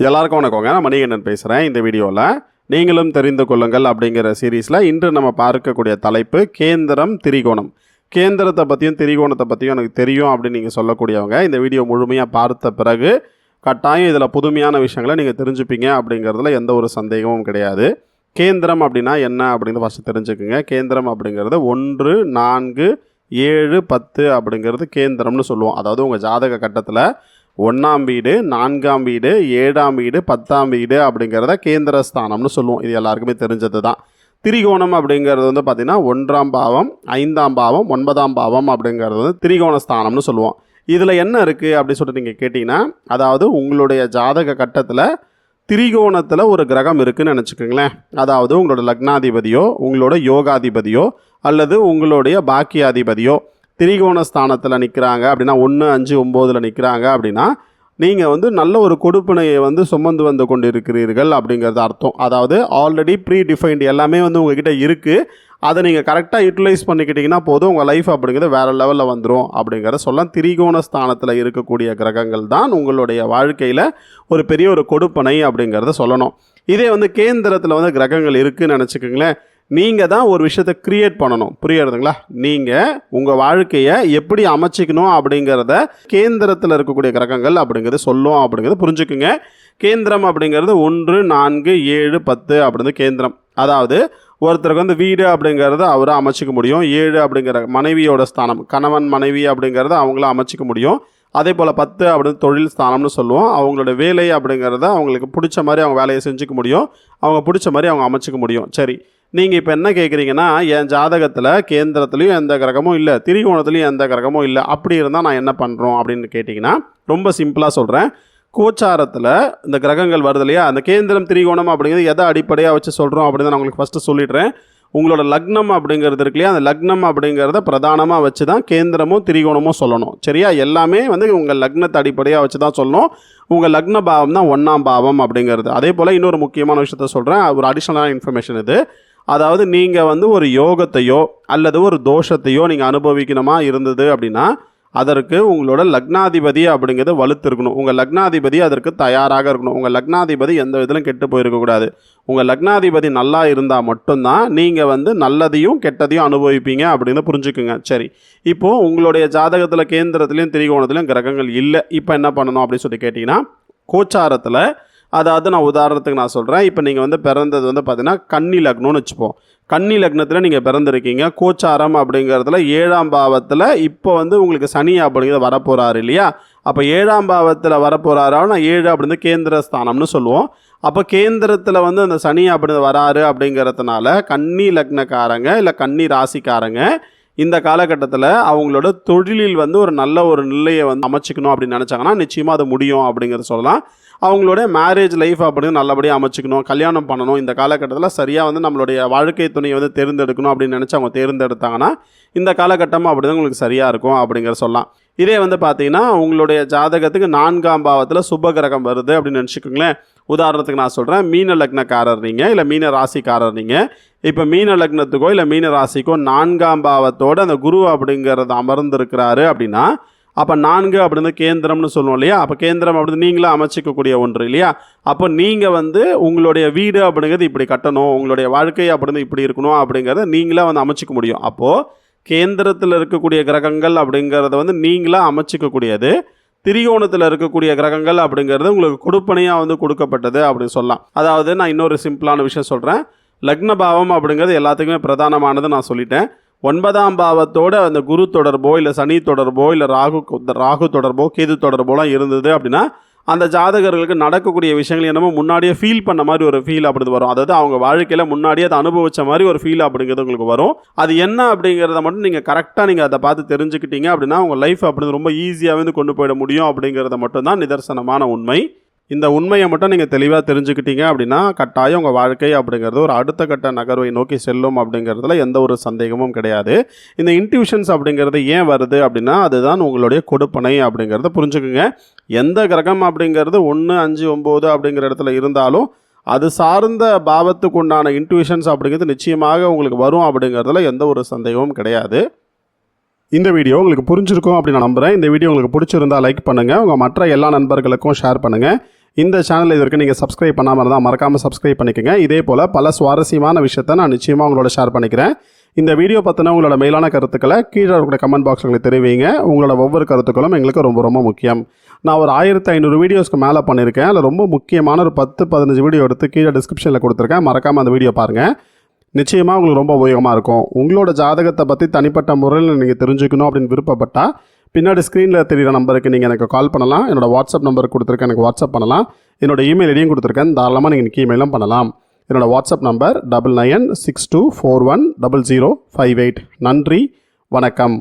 எல்லாருக்கும் வணக்கங்க. நான் மணிகண்டன் பேசுகிறேன் இந்த வீடியோவில் நீங்களும் தெரிந்து கொள்ளுங்கள் அப்படிங்கிற சீரீஸில் இன்று நம்ம பார்க்கக்கூடிய தலைப்பு கேந்திரம் திரிகோணம். கேந்திரத்தை பற்றியும் திரிகோணத்தை பற்றியும் எனக்கு தெரியும் அப்படின்னு நீங்கள் சொல்லக்கூடியவங்க இந்த வீடியோ முழுமையாக பார்த்த பிறகு கட்டாயம் இதில் புதுமையான விஷயங்களை நீங்கள் தெரிஞ்சுப்பீங்க அப்படிங்கிறதுல எந்த ஒரு சந்தேகமும் கிடையாது. கேந்திரம் அப்படின்னா என்ன அப்படின்னு ஃபஸ்ட்டு தெரிஞ்சுக்குங்க. கேந்திரம் அப்படிங்கிறது ஒன்று நான்கு ஏழு பத்து அப்படிங்கிறது கேந்திரம்னு சொல்லுவோம். அதாவது உங்கள் ஜாதக கட்டத்தில் ஒன்றாம் வீடு நான்காம் வீடு ஏழாம் வீடு பத்தாம் வீடு அப்படிங்கிறத கேந்திரஸ்தானம்னு சொல்லுவோம். இது எல்லாருக்குமே தெரிஞ்சது தான் திரிகோணம் அப்படிங்கிறது வந்து பார்த்திங்கன்னா ஒன்றாம் பாவம் ஐந்தாம் பாவம் ஒன்பதாம் பாவம் அப்படிங்கிறது வந்து திரிகோண ஸ்தானம்னு சொல்லுவோம். இதில் என்ன இருக்குது அப்படின்னு சொல்லிட்டு நீங்கள் கேட்டிங்கன்னா அதாவது உங்களுடைய ஜாதக கட்டத்தில் திரிகோணத்தில் ஒரு கிரகம் இருக்குதுன்னு நினச்சிக்கோங்களேன். அதாவது உங்களோட லக்னாதிபதியோ உங்களோட யோகாதிபதியோ அல்லது உங்களுடைய பாக்கியாதிபதியோ திரிகோண ஸ்தானத்தில் நிற்கிறாங்க அப்படின்னா ஒன்று அஞ்சு ஒம்போதில் நிற்கிறாங்க அப்படின்னா நீங்கள் வந்து நல்ல ஒரு கொடுப்பனையை வந்து சுமந்து வந்து கொண்டு இருக்கிறீர்கள் அப்படிங்கிறது அர்த்தம். அதாவது ஆல்ரெடி ப்ரீ டிஃபைன்டு எல்லாமே வந்து உங்ககிட்ட இருக்குது அதை நீங்கள் கரெக்டாக யூட்டிலைஸ் பண்ணிக்கிட்டிங்கன்னா போதும் உங்கள் லைஃப் அப்படிங்கிறது வேறு லெவலில் வந்துடும் அப்படிங்கிறத சொல்ல திரிகோண ஸ்தானத்தில் இருக்கக்கூடிய கிரகங்கள் தான் உங்களுடைய வாழ்க்கையில் ஒரு பெரிய ஒரு கொடுப்பனை அப்படிங்கிறத சொல்லணும். இதே வந்து கேந்திரத்தில் வந்து கிரகங்கள் இருக்குதுன்னு நினச்சிக்கோங்களேன். நீங்கள் தான் ஒரு விஷயத்தை க்ரியேட் பண்ணணும். புரியுறதுங்களா? நீங்கள் உங்கள் வாழ்க்கையை எப்படி அமைச்சிக்கணும் அப்படிங்கிறத கேந்திரத்தில் இருக்கக்கூடிய கிரகங்கள் அப்படிங்கிறது சொல்லும் அப்படிங்கிறத புரிஞ்சுக்குங்க. கேந்திரம் அப்படிங்கிறது ஒன்று நான்கு ஏழு பத்து அப்படிங்கிறது கேந்திரம். அதாவது ஒருத்தருக்கு வந்து வீடு அப்படிங்கிறத அவரை அமைச்சிக்க முடியும். ஏழு அப்படிங்கிற மனைவியோட ஸ்தானம் கணவன் மனைவி அப்படிங்கிறத அவங்கள அமைச்சிக்க முடியும். அதே போல் பத்து அப்படின்னு தொழில் ஸ்தானம்னு சொல்லுவோம். அவங்களோட வேலை அப்படிங்கிறத அவங்களுக்கு பிடிச்ச மாதிரி அவங்க வேலையை செஞ்சுக்க முடியும். அவங்க பிடிச்ச மாதிரி அவங்க அமைச்சிக்க முடியும். சரி. நீங்கள் இப்போ என்ன கேட்குறீங்கன்னா என் ஜாதகத்தில் கேந்திரத்துலேயும் எந்த கிரகமும் இல்லை திரிகோணத்துலேயும் எந்த கிரகமும் இல்லை அப்படி இருந்தால் நான் என்ன பண்ணுறோம் அப்படின்னு கேட்டிங்கன்னா ரொம்ப சிம்பிளாக சொல்கிறேன் கோச்சாரத்தில் இந்த கிரகங்கள் வருது இல்லையா? அந்த கேந்திரம் திரிகோணம் அப்படிங்கிறது எதை அடிப்படையாக வச்சு சொல்கிறோம் அப்படின்னு நான் உங்களுக்கு ஃபஸ்ட்டு சொல்லிடுறேன். உங்களோட லக்னம் அப்படிங்கிறது இருக்கு இல்லையா? அந்த லக்னம் அப்படிங்கிறத பிரதானமாக வச்சு தான் கேந்திரமும் திரிகோணமும் சொல்லணும். சரியா? எல்லாமே வந்து உங்கள் லக்னத்தை அடிப்படையாக வச்சு தான் சொல்லணும். உங்கள் லக்ன பாவம் தான் ஒன்றாம் பாவம் அப்படிங்கிறது. அதே போல் இன்னொரு முக்கியமான விஷயத்த சொல்கிறேன் ஒரு அடிஷ்னலான இன்ஃபர்மேஷன் இது. அதாவது நீங்கள் வந்து ஒரு யோகத்தையோ அல்லது ஒரு தோஷத்தையோ நீங்கள் அனுபவிக்கணுமா இருந்தது அப்படின்னா அதற்கு உங்களோட லக்னாதிபதி அப்படிங்கிறது வலுத்திருக்கணும். உங்கள் லக்னாதிபதி அதற்கு தயாராக இருக்கணும். உங்கள் லக்னாதிபதி எந்த விதத்திலும் கெட்டு போயிருக்கக்கூடாது உங்கள் லக்னாதிபதி நல்லா இருந்தால் மட்டும்தான் நீங்கள் வந்து நல்லதையும் கெட்டதையும் அனுபவிப்பீங்க அப்படின்னு புரிஞ்சுக்குங்க. சரி. இப்போது உங்களுடைய ஜாதகத்தில் கேந்திரத்துலேயும் திரிகோணத்துலையும் கிரகங்கள் இல்லை. இப்போ என்ன பண்ணணும் அப்படின்னு சொல்லி கேட்டிங்கன்னா கோச்சாரத்தில் அதாவது நான் உதாரணத்துக்கு நான் சொல்கிறேன் இப்போ நீங்கள் வந்து பிறந்தது வந்து பார்த்தீங்கன்னா கன்னி லக்னம்னு வச்சுப்போம். கன்னி லக்னத்தில் நீங்கள் பிறந்திருக்கீங்க. கோச்சாரம் அப்படிங்கிறதுல ஏழாம் பாவத்தில் இப்போ வந்து உங்களுக்கு சனி அப்படிங்கிறது வரப்போகிறாரு இல்லையா? அப்போ ஏழாம் பாவத்தில் வரப்போகிறாரா நான் ஏழு அப்படின்னு கேந்திர ஸ்தானம்னு சொல்லுவோம். அப்போ கேந்திரத்தில் வந்து அந்த சனி அப்படி வராரு அப்படிங்கிறதுனால கன்னி லக்னக்காரங்க இல்லை கன்னி ராசிக்காரங்க இந்த காலகட்டத்தில் அவங்களோட தொழிலில் வந்து ஒரு நல்ல ஒரு நிலையை வந்து அமைச்சிக்கணும் அப்படின்னு நினச்சாங்கன்னா நிச்சயமாக அது முடியும் அப்படிங்கிறத சொல்லலாம். அவங்களோட மேரேஜ் லைஃப் அப்படின்னு நல்லபடியாக அமைச்சிக்கணும் கல்யாணம் பண்ணணும். இந்த காலகட்டத்தில் சரியாக வந்து நம்மளுடைய வாழ்க்கை துணையை வந்து தேர்ந்தெடுக்கணும் அப்படின்னு நினச்சி அவங்க தேர்ந்தெடுத்தாங்கன்னா இந்த காலகட்டம் அப்படி தான் உங்களுக்கு சரியாக இருக்கும் அப்படிங்கிற சொல்லலாம். இதே வந்து பார்த்தீங்கன்னா உங்களுடைய ஜாதகத்துக்கு நான்காம் பாவத்தில் சுப கிரகம் வருது அப்படின்னு நினச்சிக்கோங்களேன். உதாரணத்துக்கு நான் சொல்கிறேன் மீன லக்னக்காரர் நீங்கள் இல்லை மீன ராசிக்காரர் நீங்கள் இப்போ மீன லக்னத்துக்கோ இல்லை மீன ராசிக்கோ நான்காம் பாவத்தோடு அந்த குரு அப்படிங்கிறது அமர்ந்திருக்கிறாரு அப்படின்னா அப்போ நான்கு அப்படின்னு கேந்திரம்னு சொல்லுவோம் இல்லையா? அப்போ கேந்திரம் அப்படின்னு நீங்களும் அமைச்சிக்கக்கூடிய ஒன்று இல்லையா? அப்போ நீங்கள் வந்து உங்களுடைய வீடு அப்படிங்கிறது இப்படி கட்டணும் உங்களுடைய வாழ்க்கை அப்படின்னு இப்படி இருக்கணும் அப்படிங்கிறத நீங்களே வந்து அமைச்சிக்க முடியும். அப்போது கேந்திரத்தில் இருக்கக்கூடிய கிரகங்கள் அப்படிங்கிறத வந்து நீங்களாக அமைச்சிக்கக்கூடியது. திரிகோணத்தில் இருக்கக்கூடிய கிரகங்கள் அப்படிங்கிறது உங்களுக்கு கொடுப்பனையாக வந்து கொடுக்கப்பட்டது அப்படின்னு சொல்லலாம். அதாவது நான் இன்னொரு சிம்பிளான விஷயம் சொல்கிறேன் லக்ன பாவம் அப்படிங்கிறது எல்லாத்துக்குமே பிரதானமானது நான் சொல்லிட்டேன். ஒன்பதாம் பாவத்தோட அந்த குரு தொடர்போ இல்லை சனி தொடர்போ இல்லை ராகு ராகு தொடர்போ கேது தொடர்போலாம் இருந்தது அப்படின்னா அந்த ஜாதகர்களுக்கு நடக்கக்கூடிய விஷயங்கள் என்னமோ முன்னாடியே ஃபீல் பண்ண மாதிரி ஒரு ஃபீல் அப்படி வரும். அதாவது அவங்க வாழ்க்கையில் முன்னாடியே அதை அனுபவிச்ச மாதிரி ஒரு ஃபீல் அப்படிங்கிறது உங்களுக்கு வரும். அது என்ன அப்படிங்கிறத மட்டும் நீங்கள் கரெக்டாக நீங்கள் அதை பார்த்து தெரிஞ்சுக்கிட்டீங்க அப்படின்னா உங்கள் லைஃப் அப்படி ரொம்ப ஈஸியாக வந்து கொண்டு போயிட முடியும் அப்படிங்கிறத மட்டும்தான் நிதர்சனமான உண்மை. இந்த உண்மையை மட்டும் நீங்கள் தெளிவாக தெரிஞ்சுக்கிட்டீங்க அப்படின்னா கட்டாயம் உங்கள் வாழ்க்கை அப்படிங்கிறது ஒரு அடுத்த கட்ட நகர்வை நோக்கி செல்லும் அப்படிங்கிறதுல எந்த ஒரு சந்தேகமும் கிடையாது. இந்த இன்ட்யூஷன்ஸ் அப்படிங்கிறது ஏன் வருது அப்படின்னா அதுதான் உங்களுடைய கொடுப்பனை அப்படிங்கிறத புரிஞ்சுக்குங்க. எந்த கிரகம் அப்படிங்கிறது ஒன்று அஞ்சு ஒம்பது அப்படிங்கிற இடத்துல இருந்தாலும் அது சார்ந்த பாவத்துக்கு உண்டான இன்ட்யூஷன்ஸ் அப்படிங்கிறது நிச்சயமாக உங்களுக்கு வரும் அப்படிங்கிறதுல எந்த ஒரு சந்தேகமும் கிடையாது. இந்த வீடியோ உங்களுக்கு புரிஞ்சிருக்கும் அப்படின்னு நான் நம்புகிறேன் இந்த வீடியோ உங்களுக்கு பிடிச்சிருந்தா லைக் பண்ணுங்கள் உங்கள் மற்ற எல்லா நண்பர்களுக்கும் ஷேர் பண்ணுங்கள் இந்த சேனல் இது வரைக்கும் நீங்கள் சப்ஸ்கிரைப் பண்ணாமல் இருந்தால் மறக்காமல் சப்ஸ்கிரைப் பண்ணிக்கோங்க. இதே போல் பல சுவாரஸ்யமான விஷயத்தை நான் நிச்சயமாக உங்களோட ஷேர் பண்ணிக்கிறேன். இந்த வீடியோ பற்றின உங்களோட மேலான கருத்துக்களை கீழே இருக்கிற கமெண்ட் பாக்ஸில் தெரிவிங்க. உங்களோட ஒவ்வொரு கருத்துக்களும் எங்களுக்கு ரொம்ப ரொம்ப முக்கியம். நான் ஒரு ஆயிரத்து ஐநூறு வீடியோஸ்க்கு மேலே பண்ணியிருக்கேன். அதில் ரொம்ப முக்கியமான ஒரு பத்து பதினஞ்சு வீடியோ எடுத்து கீழே டிஸ்கிரிப்ஷனில் கொடுத்துருக்கேன். மறக்காமல் அந்த வீடியோ பாருங்கள் நிச்சயமாக உங்களுக்கு ரொம்ப உபயோகமாக இருக்கும். உங்களோட ஜாதகத்தை பற்றி தனிப்பட்ட முறையில் நீங்கள் தெரிஞ்சுக்கணும் அப்படின்னு விருப்பப்பட்டால் பின்னாடி ஸ்க்ரீனில் தெரிகிற நம்பருக்கு நீங்கள் எனக்கு கால் பண்ணலாம். என்னோட வாட்ஸ்அப் நம்பர் கொடுத்துருக்கேன் எனக்கு வாட்ஸ்அப் பண்ணலாம். என்னோட இமெயில் ஐடியும் கொடுத்துருக்கேன். தாராளமாக நீங்கள் எனக்கு இமெயிலும் பண்ணலாம். என்னோட WhatsApp number double nine six two four one double zero five eight நன்றி வணக்கம்.